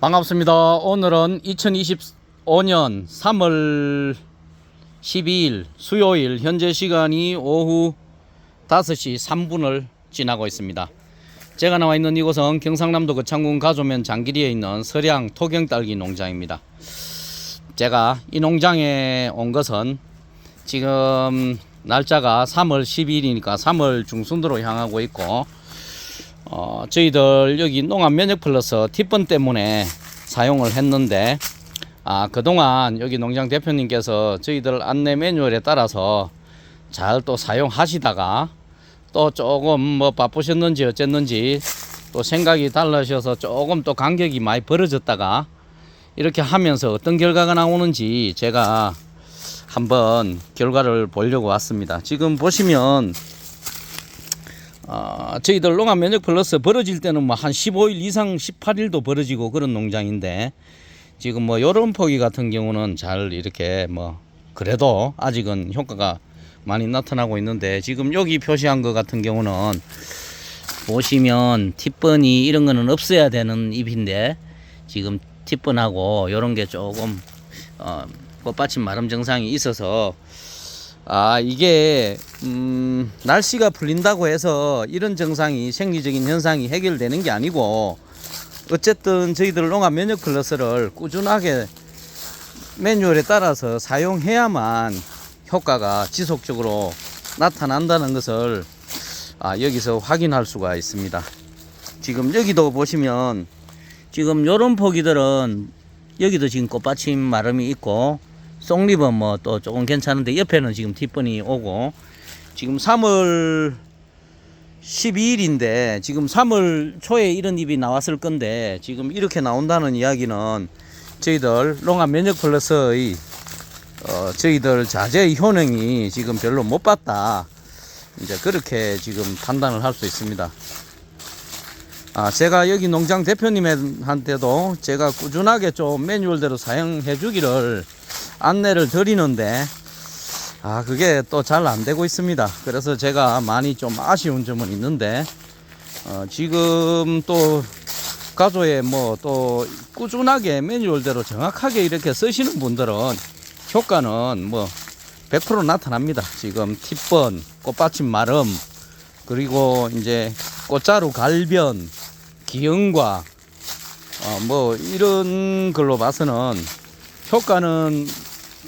반갑습니다. 오늘은 2025년 3월 12일 수요일 현재 시간이 오후 5시 3분을 지나고 있습니다. 제가 나와 있는 이곳은 경상남도 거창군 가조면 장기리에 있는 서량 토경딸기 농장입니다. 제가 이 농장에 온 것은 지금 날짜가 3월 12일이니까 3월 중순으로 향하고 있고 어, 저희들 여기 농업 면역 플러스 티번 때문에 사용을 했는데 아, 그동안 여기 농장 대표님께서 저희들 안내 매뉴얼에 따라서 잘 또 사용하시다가 또 조금 뭐 바쁘셨는지 어쨌는지 또 생각이 달라셔서 조금 또 간격이 많이 벌어졌다가 이렇게 하면서 어떤 결과가 나오는지 제가 한번 결과를 보려고 왔습니다. 지금 보시면 어, 저희들 농업 면역 플러스 벌어질 때는 뭐 한 15일 이상 18일도 벌어지고 그런 농장인데 지금 뭐 요런 포기 같은 경우는 잘 이렇게 뭐 그래도 아직은 효과가 많이 나타나고 있는데 지금 여기 표시한 것 같은 경우는 보시면 팁번이 이런 거는 없어야 되는 잎인데 지금 팁번하고 요런 게 조금 어, 꽃받침 마름 증상이 있어서 아 이게 음, 날씨가 풀린다고 해서 이런 증상이 생리적인 현상이 해결되는 게 아니고 어쨌든 저희들 농업 면역 플러스를 꾸준하게 매뉴얼에 따라서 사용해야만 효과가 지속적으로 나타난다는 것을 아, 여기서 확인할 수가 있습니다. 지금 여기도 보시면 지금 요런 포기들은 여기도 지금 꽃받침 마름이 있고 송립은 뭐 또 조금 괜찮은데 옆에는 지금 뒷번이 오고 지금 3월 12일인데 지금 3월 초에 이런 잎이 나왔을 건데 지금 이렇게 나온다는 이야기는 저희들 농업 면역 플러스의 어, 저희들 자재의 효능이 지금 별로 못 봤다. 이제 그렇게 지금 판단을 할 수 있습니다. 아, 제가 여기 농장 대표님한테도 제가 꾸준하게 좀 매뉴얼대로 사용해 주기를 안내를 드리는데 아 그게 또 잘 안 되고 있습니다. 그래서 제가 많이 좀 아쉬운 점은 있는데 어, 지금 또 가조에 뭐 또 꾸준하게 매뉴얼대로 정확하게 이렇게 쓰시는 분들은 효과는 뭐 100% 나타납니다. 지금 팁번 꽃받침 마름 그리고 이제 꽃자루 갈변 기형과 어, 뭐 이런 걸로 봐서는 효과는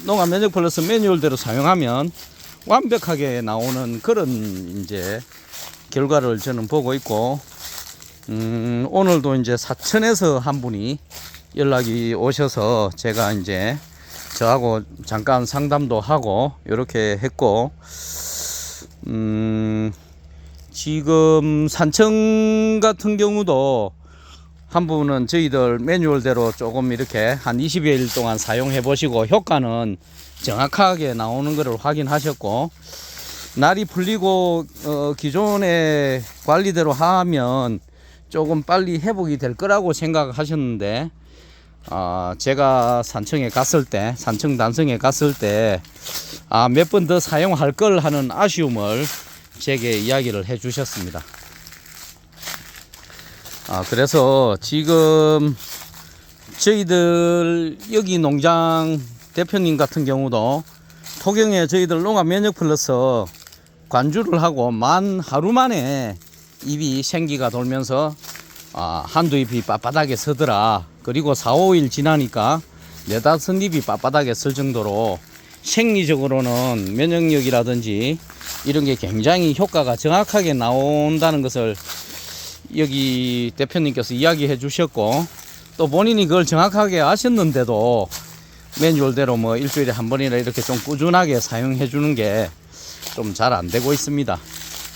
농업 면역 플러스 매뉴얼대로 사용하면 완벽하게 나오는 그런 이제 결과를 저는 보고 있고 음, 오늘도 이제 사천에서 한 분이 연락이 오셔서 제가 이제 저하고 잠깐 상담도 하고 이렇게 했고 음, 지금 산청 같은 경우도 한 분은 저희들 매뉴얼대로 조금 이렇게 한 20여일 동안 사용해 보시고 효과는 정확하게 나오는 것을 확인하셨고 날이 풀리고 어, 기존의 관리대로 하면 조금 빨리 회복이 될 거라고 생각하셨는데 아, 제가 산청에 갔을 때 산청 단성에 갔을 때 아, 몇 번 더 사용할 걸 하는 아쉬움을 제게 이야기를 해 주셨습니다. 아, 그래서 지금 저희들 여기 농장 대표님 같은 경우도 토경에 저희들 농업 면역 플러스 관주를 하고 만 하루 만에 잎이 생기가 돌면서 아, 한두 잎이 빳빳하게 서더라. 그리고 4, 5일 지나니까 네다섯 잎이 빳빳하게 설 정도로 생리적으로는 면역력이라든지 이런 게 굉장히 효과가 정확하게 나온다는 것을 여기 대표님께서 이야기해 주셨고 또 본인이 그걸 정확하게 아셨는데도 매뉴얼대로 뭐 일주일에 한 번이나 이렇게 좀 꾸준하게 사용해 주는 게 좀 잘 안 되고 있습니다.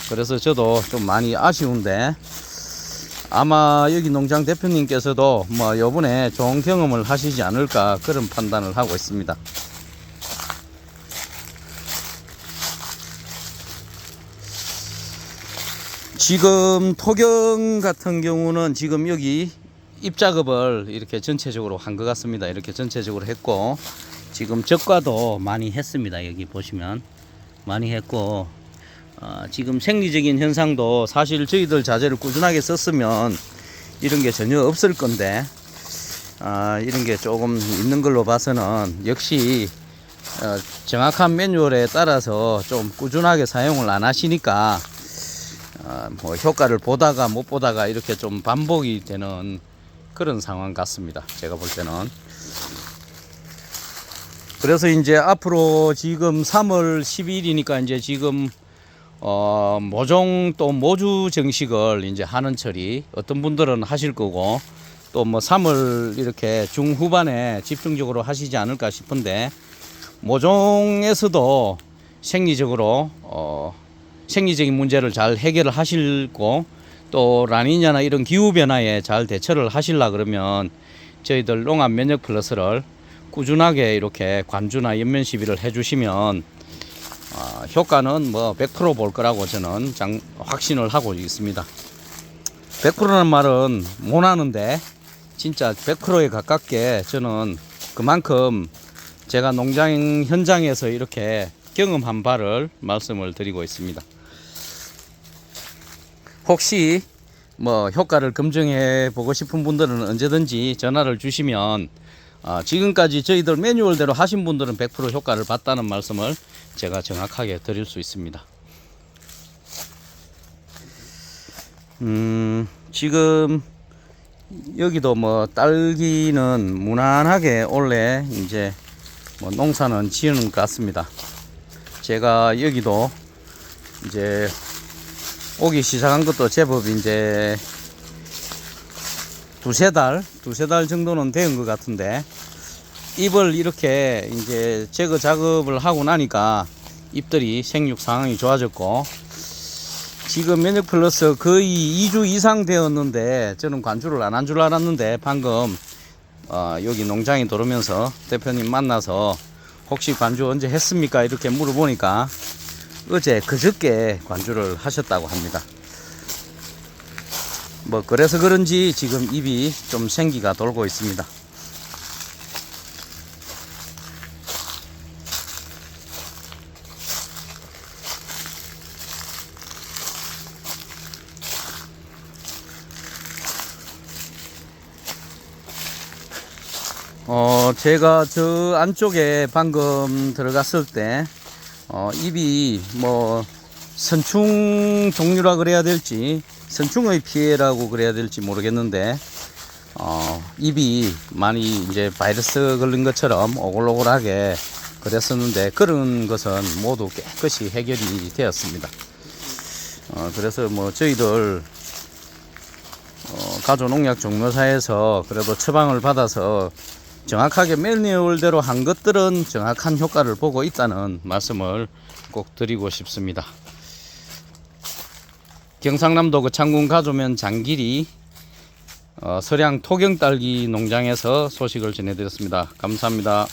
그래서 저도 좀 많이 아쉬운데 아마 여기 농장 대표님께서도 뭐 요번에 좋은 경험을 하시지 않을까 그런 판단을 하고 있습니다. 지금 토경 같은 경우는 지금 여기 입 작업을 이렇게 전체적으로 한 것 같습니다. 이렇게 전체적으로 했고 지금 적과도 많이 했습니다. 여기 보시면 많이 했고 어, 지금 생리적인 현상도 사실 저희들 자재를 꾸준하게 썼으면 이런 게 전혀 없을 건데 아, 이런 게 조금 있는 걸로 봐서는 역시 어, 정확한 매뉴얼에 따라서 좀 꾸준하게 사용을 안 하시니까 어, 뭐 효과를 보다가 못 보다가 이렇게 좀 반복이 되는 그런 상황 같습니다. 제가 볼 때는. 그래서 이제 앞으로 지금 3월 10일이니까 이제 지금 어, 모종 또 모주 정식을 이제 하는 처리 어떤 분들은 하실 거고 또 뭐 3월 이렇게 중후반에 집중적으로 하시지 않을까 싶은데 모종에서도 생리적으로 어, 생리적인 문제를 잘 해결을 하실고 또 라니냐나 이런 기후 변화에 잘 대처를 하실라 그러면 저희들 농업 면역 플러스를 꾸준하게 이렇게 관주나 연면 시비를 해주시면 어, 효과는 뭐 100%볼 거라고 저는 장, 확신을 하고 있습니다. 100%는 말은 못 하는데 진짜 100%에 가깝게 저는 그만큼 제가 농장 현장에서 이렇게 경험한 바를 말씀을 드리고 있습니다. 혹시 뭐 효과를 검증해 보고 싶은 분들은 언제든지 전화를 주시면 어, 지금까지 저희들 매뉴얼대로 하신 분들은 100% 효과를 봤다는 말씀을 제가 정확하게 드릴 수 있습니다. 음, 지금 여기도 뭐 딸기는 무난하게 원래 이제 뭐 농사는 지은 것 같습니다. 제가 여기도 이제 오기 시작한 것도 제법 이제 두세 달, 두세 달 정도는 된 것 같은데 잎을 이렇게 이제 제거 작업을 하고 나니까 잎들이 생육 상황이 좋아졌고 지금 면역 플러스 거의 2주 이상 되었는데 저는 관주를 안 한 줄 알았는데 방금 어, 여기 농장에 들어오면서 대표님 만나서 혹시 관주 언제 했습니까? 이렇게 물어보니까 어제 그저께 관주를 하셨다고 합니다. 뭐 그래서 그런지 지금 입이 좀 생기가 돌고 있습니다. 어, 제가 저 안쪽에 방금 들어갔을 때, 어, 입이 뭐, 선충 종류라 그래야 될지, 선충의 피해라고 그래야 될지 모르겠는데, 어, 입이 많이 이제 바이러스 걸린 것처럼 오글오글하게 그랬었는데, 그런 것은 모두 깨끗이 해결이 되었습니다. 어, 그래서 뭐, 저희들, 어, 가조농약 종묘사에서 그래도 처방을 받아서 정확하게 매뉴얼대로 한 것들은 정확한 효과를 보고 있다는 말씀을 꼭 드리고 싶습니다. 경상남도 그 창군 가조면 장길이 어, 서량 토경딸기 농장에서 소식을 전해드렸습니다. 감사합니다.